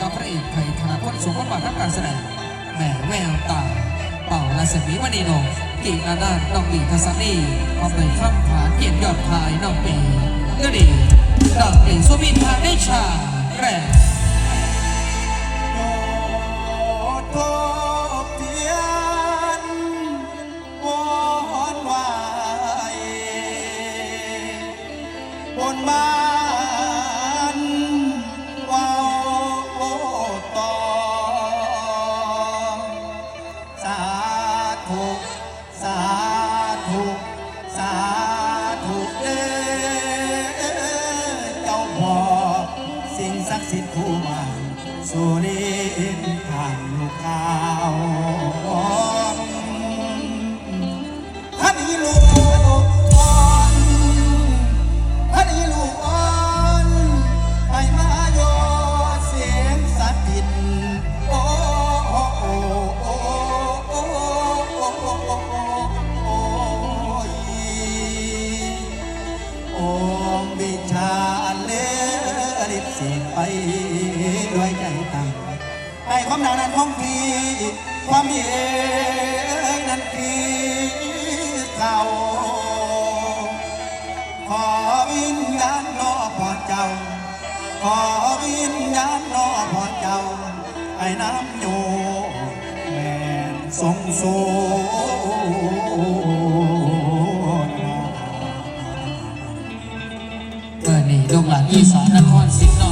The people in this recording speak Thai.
กับพระเอกไทยธนพลสมบัติรับการแสดงแหมแววตา เป่าราศมีมณีนงกีอานาถน้องบีทัศนีพอมด้วยข้ามผาเกียรติยอดพายน้องปีก็ดีดอกกลิ่นสุมินทาได้ชาแรงบนบ้าน มาสุรินทร์ทางลูกขา ความหนานั้นของพี่ ความเองนั้นคือเขาขอวิญญาณนอพอเจ้า ขอวิญญาณนอพอเจ้า ไอ้น้ำโยแม่นทรงสูเมื่อนี้ลูกหลานอีสานนครศรีน